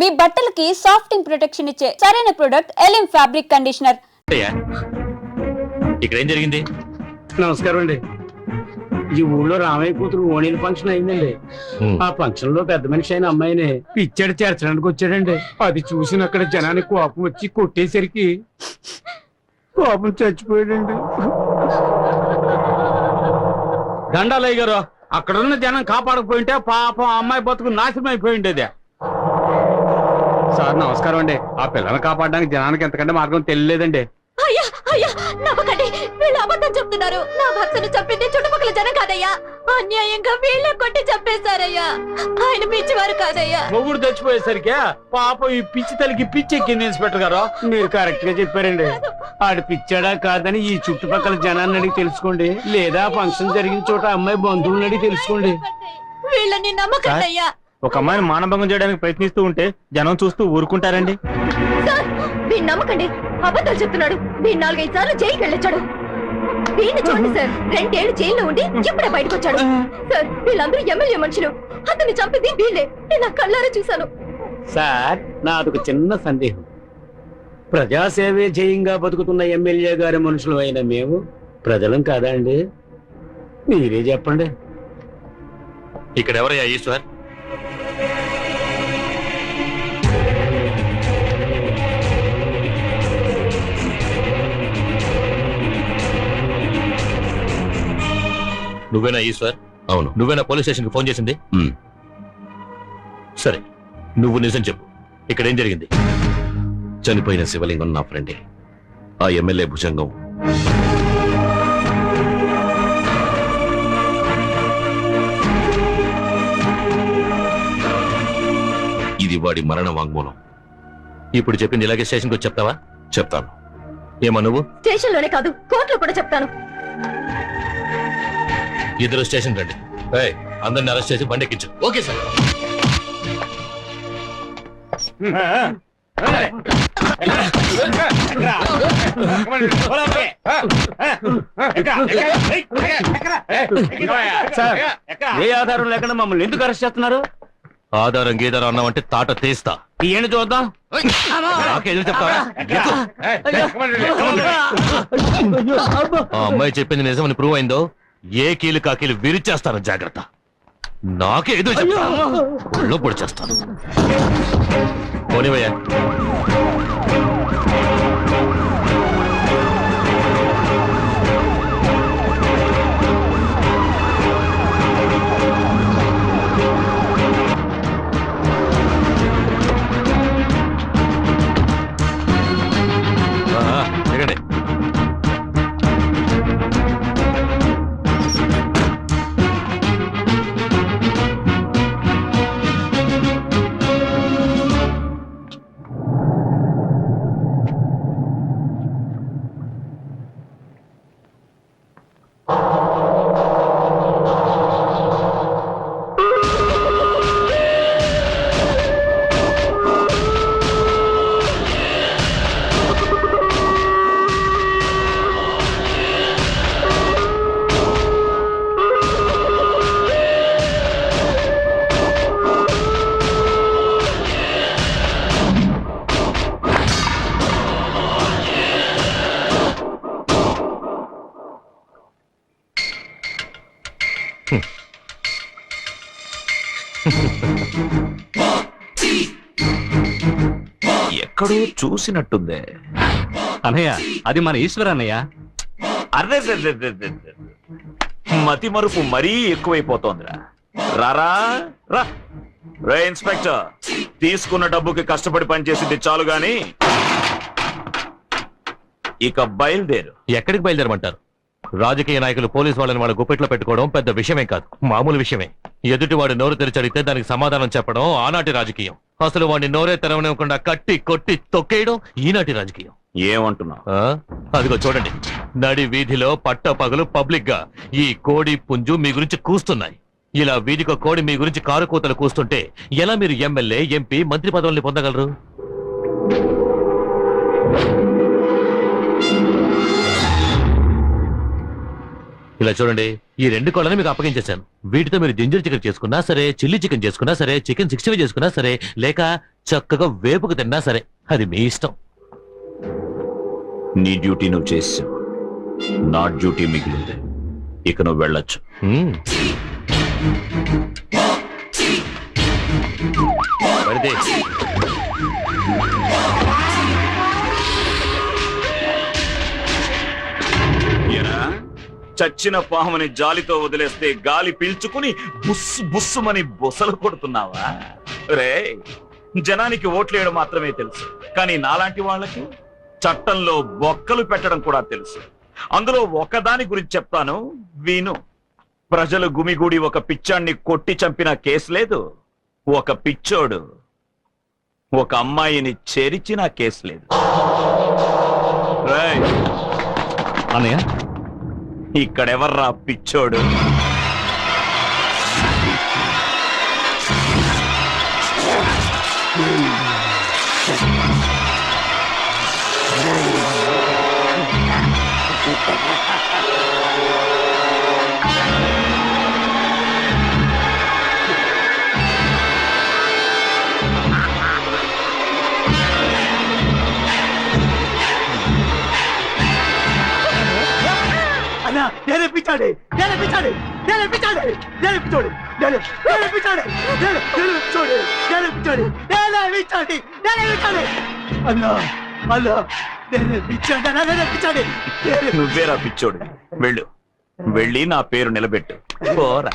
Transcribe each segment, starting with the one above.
మీ బట్టలకి సాఫ్టింగ్ ప్రొటెక్షన్ ఇచ్చే సరైన ప్రొడక్ట్ ఎలిమ్ ఫ్యాబ్రిక్ కండిషనర్ ఇక్కడ ఏం జరిగింది? నమస్కారం అండి. ఈ ఊళ్ళో రామయ్య కూతురు ఓణీల ఫంక్షన్ అయిందండి. ఆ ఫంక్షన్లో పెద్ద మనిషి అయిన అమ్మాయిని పిచ్చాడు చేర్చడానికి వచ్చాడండి. అది చూసిన అక్కడ జనానికి కోపం వచ్చి కొట్టేసరికి కోపం చచ్చిపోయాడండి. దండాలయ్య గారు అక్కడున్న జనం కాపాడకపోయింటే పాపం అమ్మాయి బతుకు నాశనం అయిపోయింది అది సార్ నమస్కారం అండి. ఆ పిల్లని కాపాడడానికి జనానికి ఎంతకంటే మార్గం తెలియలేదండి. అయ్యా అయ్యా నమ్మకండి వీళ్ళు అబద్ధం చెప్తున్నారు. నా భర్తను చంపింది చుట్టుపక్కల జనం కాదయ్యా. అన్యాయంగా వీళ్ళే కొట్టి చంపేశారయ్యా. ఆయన పిచ్చివారు కాదయ్యా. మొగుడు చచ్చిపోయేసరికి పాపం ఈ పిచ్చి తల్లికి పిచ్చి ఎక్కింది ఇన్స్పెక్టర్ గారు. మీరు కరెక్ట్గా చెప్పారండి. ఆడు పిచ్చాడా కాదని ఈ చుట్టుపక్కల జనాన్ని అడిగి తెలుసుకోండి. లేదా ఫంక్షన్ జరిగిన చోట అమ్మాయి బంధువులను అడిగి తెలుసుకోండి. వీళ్ళని నమ్మకండి అయ్యా. ఒక అమ్మాయిని మానభంగం చేయడానికి ప్రయత్నిస్తూ ఉంటే జనం చూస్తూ ఊరుకుంటారండి. సార్ వీళ్ళు నమ్మకండి. అబద్ధాలు చెప్తున్నాడు. వీళ్ళు నాలుగైదు సార్లు జైలుకి వెళ్ళొచ్చాడు. వీడిని చూడండి సార్. రెండేళ్ళు జైల్లో ఉండి ఇప్పుడే బయటకు వచ్చాడు సార్ వీళ్ళందరూ ఎమ్మెల్యే మనుషులు. అతన్ని చంపింది వీళ్ళే. నేను నా కళ్ళారా చూశాను. సార్ నాదొక చిన్న సందేహం. ప్రజాసేవే జయంగా బతుకుతున్న ఎమ్మెల్యే గారి మనుషులు అయిన మేము ప్రజలం కాదా అండి? మీరే చెప్పండి. ఇక్కడ ఎవరయ్యా ఈశ్వర్ నువ్వేనా ఈశ్వర్ అవును. నువ్వేనా పోలీస్ స్టేషన్కి ఫోన్ చేసింది. సరే నువ్వు నిజం చెప్పు. ఇక్కడ ఏం జరిగింది? చనిపోయిన శివలింగం నా ఫ్రెండే. ఆ ఎమ్మెల్యే భుజంగం. ఇది వాడి మరణ వాంగ్మూలం. ఇప్పుడు చెప్పింది ఇలాగే స్టేషన్కి వచ్చి చెప్తావా? చెప్తాను. ఏమా నువ్వు? స్టేషన్లోనే కాదు కోర్టులో కూడా చెప్తాను. ఇద్దరు స్టేషన్ రండి ఏయ్, అందరిని అరెస్ట్ చేసి బండి ఎక్కించు ఓకే సార్ సార్ ఏ ఆధారం లేకుండా మమ్మల్ని ఎందుకు అరెస్ట్ చేస్తున్నారు ఆధారం గీధారం అన్నామంటే తాట తీస్తా ఏంటి చూద్దాం నాకే ఎదురు చెప్తావా ఆ అమ్మాయి చెప్పింది నిజమని ప్రూవ్ అయిందో ఏ కీలు కాకీలు విరిచేస్తాను జాగ్రత్త. నాకే ఎదురు చెప్తా. ఒళ్ళో పొడి చేస్తాను. పోనివయ్యా. చూసినట్టుందే. అన్నయ్య అది మన ఈశ్వర్ అన్నయ్య. అర్రే మతి మరుపు మరీ ఎక్కువైపోతోందిరా. రారా రా. రే ఇన్స్పెక్టర్ తీసుకున్న డబ్బుకి కష్టపడి పనిచేసింది చాలు గాని ఇక బయలుదేరు. ఎక్కడికి బయలుదేరమంటారు? రాజకీయ నాయకులు పోలీసు వాళ్ళని వాళ్ళ గుప్పెట్లో పెట్టుకోవడం పెద్ద విషయమే కాదు. మామూలు విషయమే. ఎదుటివాడు నోరు తెరిచడితే దానికి సమాధానం చెప్పడం ఆనాటి రాజకీయం. అసలు వాడిని నోరే తెరవనివ్వకుండా కట్టి కొట్టి తొక్కేయడం ఈనాటి రాజకీయం. ఏమంటున్నావు? ఆ? అదిగో చూడండి. నడి వీధిలో పట్ట పగలు పబ్లిక్గా ఈ కోడి పుంజు మీ గురించి కూస్తున్నాయి. ఇలా వీధికో కోడి మీ గురించి కారు కూతలు కూస్తుంటే ఎలా మీరు ఎమ్మెల్యే ఎంపీ మంత్రి పదవుల్ని పొందగలరు? ఇలా చూడండి ఈ రెండు కోళ్ళని మీకు అప్పగించేశాను. వీటితో మీరు జింజర్ చికెన్ చేసుకున్నా సరే చిల్లీ చికెన్ చేసుకున్నా సరే చికెన్ సిక్స్టీ ఫైవ్ చేసుకున్నా సరే లేక చక్కగా వేపుకు తిన్నా సరే అది మీ ఇష్టం. నీ డ్యూటీ నువ్వు చేసావు నా డ్యూటీ మిగిలింది. ఇక నువ్వు వెళ్ళొచ్చు. మ్మ్. చచ్చిన పాముని జాలితో వదిలేస్తే గాలి పీల్చుకుని బుస్సు బుస్సుమని బుసలు కొడుతున్నావా? రే జనానికి ఓట్లేయడం మాత్రమే తెలుసు. కానీ నాలాంటి వాళ్ళకి చట్టంలో బొక్కలు పెట్టడం కూడా తెలుసు. అందులో ఒకదాని గురించి చెప్తాను వీను. ప్రజలు గుమిగూడి ఒక పిచ్చాన్ని కొట్టి చంపిన కేసు లేదు. ఒక పిచ్చోడు ఒక అమ్మాయిని చేరిచిన కేసు లేదు. రేయ్. అన్నయ్య? ఇక్కడెవర్రా పిచ్చోడు? పిచ్చోడు నేనే పిచ్చాడు నేనే పిచ్చాడు నేనే పిచ్చాడు అన్నా అన్నా నేనే పిచ్చాడు నువ్వేరా పిచ్చోడు వెళ్ళు. వెళ్ళి నా పేరు నిలబెట్టు. పోరా.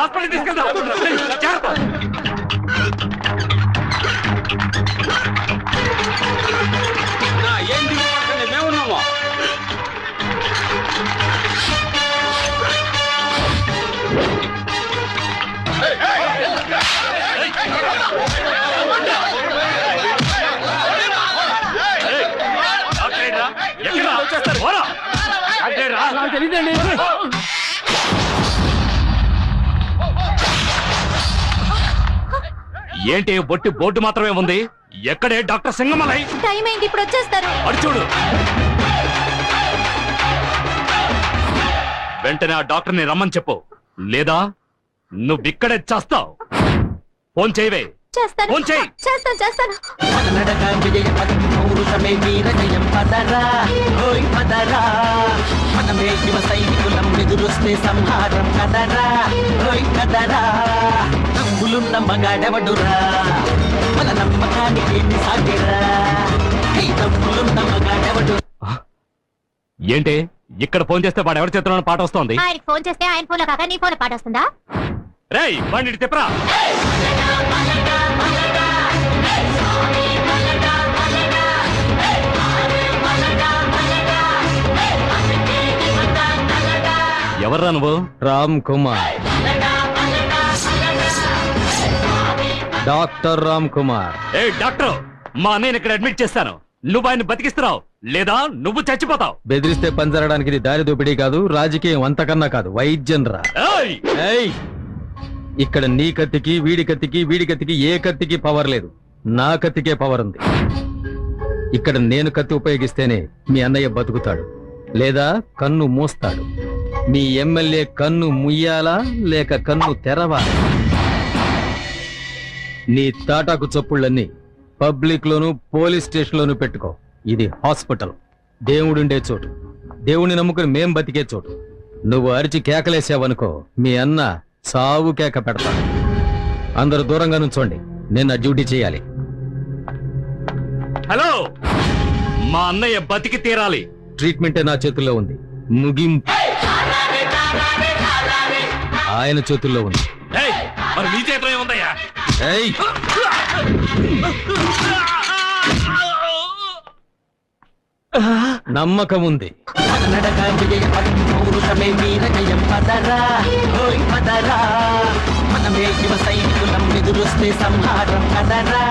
హాస్పిటల్ తీసుకెళ్తా నాకు తెలియదండి ఏంటి బొట్టి బోర్డు మాత్రమే ఉంది? ఎక్కడే డాక్టర్ సింగమలై? టైం అయింది ఇప్పుడు వచ్చేస్తారు. అడు చూడు. వెంటనే ఆ డాక్టర్ని రమ్మని చెప్పు. లేదా నువ్వు ఇక్కడే చేస్తావు. ఫోన్ చేయవే. చేస్తాను. ఫోన్ చేయి. చేస్తాను చేస్తాను. పౌరుషమే వీర జయం పదరా. ఓయ్ పదరా. మనమే యువ సైనికులం ఎదురొస్తే సంహారం కదరా. ఓయ్ కదరా మగాడెవడురా? మన నమ్మకానికి ఎన్ని సాగరా ఈ నమ్ములున్న మగాడెవడు? ఏంటి? ఇక్కడ ఫోన్ చేస్తే వాడు ఎవరి చేతిలో పాట వస్తోంది? ఆయనకి ఫోన్ చేస్తే ఆయన ఫోన్ కాక నీ ఫోన్ పాట వస్తుందా? రేయ్ బండి ఇటు తిప్పరా. ఎవర్రా నువ్వు? రామ్ కుమార్. డాక్టర్ రామ్ కుమార్. ఏ డాక్టర్ మా అన్నయ్యని ఇక్కడ అడ్మిట్ చేస్తాను. నువ్వు ఆయన బతికిస్తున్నావు లేదా నువ్వు చచ్చిపోతావు. బెదిరిస్తే పంజరడానికి ఇది దారి దోపిడీ కాదు రాజకీయం అంతకన్నా కాదు వైద్యం రా. ఏయ్! ఏయ్! ఇక్కడ నీ కత్తికి వీడి కత్తికి వీడి కత్తికి ఏ కత్తికి పవర్ లేదు. నా కత్తికే పవర్ ఉంది. ఇక్కడ నేను కత్తి ఉపయోగిస్తేనే మీ అన్నయ్య బతుకుతాడు లేదా కన్ను మూస్తాడు. మీ ఎమ్మెల్యే కన్ను ముయ్యాలా లేక కన్ను తెరవాలా నీ తాటాకు చప్పుళ్ళన్నీ పబ్లిక్ లోను పోలీస్ స్టేషన్ లోను పెట్టుకో. ఇది హాస్పిటల్. దేవుడుండే చోటు. దేవుణ్ణి నమ్ముకుని మేం బతికే చోటు. నువ్వు అరిచి కేకలేసావనుకో మీ అన్న సావు కేక పెడతాడు అందరూ దూరంగా నుంచోండి. నేను నా డ్యూటీ చేయాలి. హలో! మా అన్నయ్య బతికి తీరాలి. ట్రీట్మెంటే నా చేతుల్లో ఉంది. ముగింపు. ఆయన చేతుల్లో ఉంది. ఏయ్! మరి నీ చేతిలో ఏముందయ్యా? ఏయ్! నమ్మకం ఉంది. మనమే యువ సైనికులం ఎదురొస్తే సంహారం కదరా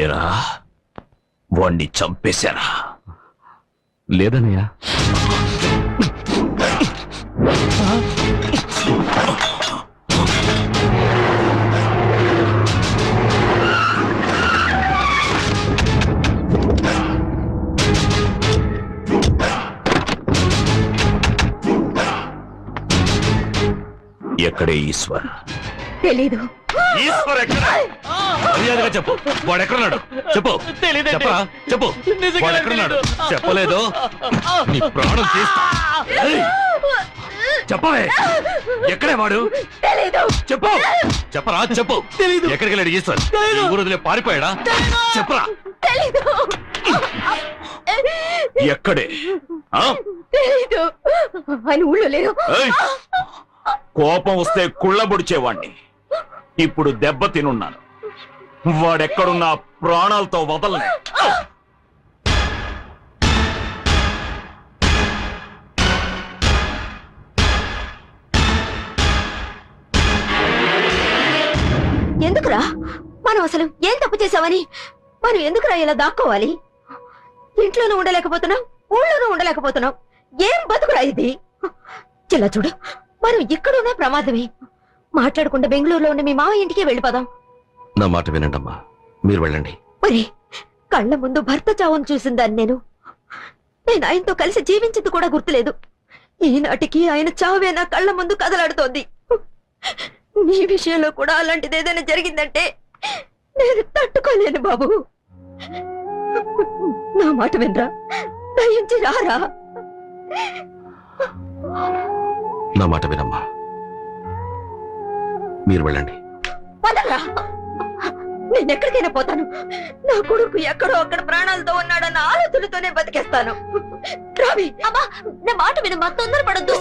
ఏరా వాణ్ణి చంపేశారా లేదన్నయ్యా. ఎక్కడే ఈశ్వర్? తెలీదు. ఈశ్వర్ ఎక్కడ? మర్యాదగా చెప్పు. వాడు ఎక్కడున్నాడు చెప్పు చెప్పరా? చెప్పు. వాడు ఎక్కడున్నాడు చెప్పలేదు. నీ ప్రాణం తీస్తా ఏయ్! చెప్పవే. ఎక్కడే వాడు? తెలీదు. చెప్పు. చెప్పరా? చెప్పు. ఎక్కడికి వెళ్ళాడు ఈశ్వర్? ఈ ఊరు వదిలే పారిపోయాడా చెప్పరా? తెలీదు. ఎక్కడే? ఆ? తెలీదు. ఆయన ఊళ్ళో లేరు. ఏయ్! కోపం వస్తే కుళ్ళబొడిచేవాణ్ణి. ఇప్పుడు దెబ్బ తినున్నాను. వాడెక్కడున్నా ప్రాణాలతో వదలనే. ఎందుకురా? మనం అసలు ఏం తప్పు చేసామని మనం ఎందుకురా ఇలా దాక్కోవాలి? ఇంట్లోనూ ఉండలేకపోతున్నాం ఊళ్ళోనూ ఉండలేకపోతున్నాం. ఏం బతుకురా ఇది? చిల్ల చూడు మనం ఇక్కడున్న ప్రమాదమే. మాట్లాడకుండా బెంగళూరులో ఉన్న మీ మామ ఇంటికి వెళ్ళిపోదాం. నా మాట వినండమ్మా. మీరు వెళ్ళండి. ఒరే కళ్ళ ముందు భర్త చావును చూసిందాన్ని నేను. నేను ఆయనతో కలిసి జీవించింది కూడా గుర్తులేదు. ఈనాటికి ఆయన చావే నా కళ్ళ ముందు కదలాడుతోంది. నీ విషయంలో కూడా అలాంటిది ఏదైనా జరిగిందంటే నేను తట్టుకోలేను బాబు. నా మాట వినరా? దయించి రారా? నా మాట వినమ్మా. మీరు వెళ్ళండి. పదరా నేను ఎక్కడికైనా పోతాను. నా కొడుకు ఎక్కడో అక్కడ ప్రాణాలతో ఉన్నాడన్న ఆలోచనతోనే బతికేస్తాను. రావి అమ్మా నా మాట వినమ్మా తొందరపడద్దు.